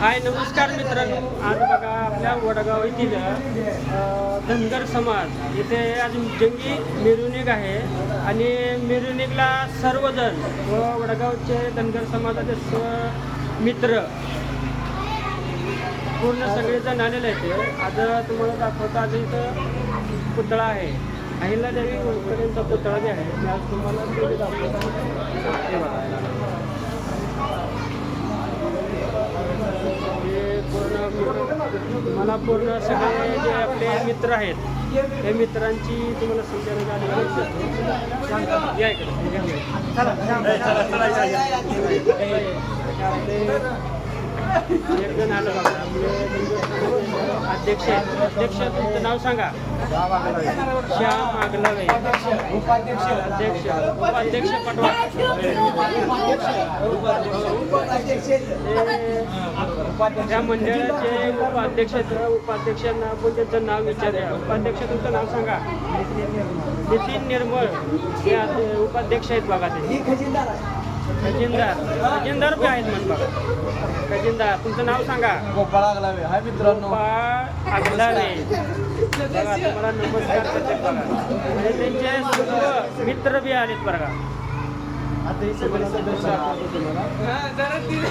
हाय नमस्कार मित्रांनो. आज बघा आपल्या वडगाव येथील धनगर समाज. इथे आज जंगी मिरवणूक आहे आणि मिरवणुकीला सर्वजण व वडगावचे धनगर समाजाचे स मित्र पूर्ण सगळेजण आलेले आहेत. आज तुम्हाला दाखवतो आज इथं पुतळा आहे. अहिल्यादेवी होळकरांचा पुतळा जे आहे आज तुम्हाला ते दाखवतो हे बघा. हे पूर्ण मला पूर्ण सगळे जे आपले मित्र आहेत त्या मित्रांची तुम्हाला सूचना या या इकडे. एक जण आलं बघा आपले अध्यक्ष अध्यक्ष तुमचं नाव सांगा. श्याम आगलावे उपाध्यक्ष अध्यक्ष उपाध्यक्ष पटवा. त्या मंडळाचे उपाध्यक्ष. उपाध्यक्षांना आपण त्यांचं नाव विचारूया. उपाध्यक्ष तुमचं नाव सांगा. नितीन निर्मळ. हे उपाध्यक्ष आहेत बघा ते. खजिनदार. खजिनदार बी आहेत म्हण बघा. खजिनदार तुमचं नाव सांगा. गोपाळ आगलावे हाय मित्रांनो. गोपाळ आगलावे बघा तुम्हाला नमस्कार करते बघा. आणि त्यांचे सर्व मित्र बी आलेत बघा आता हे सगळे सदस्य आठवतो तुम्हाला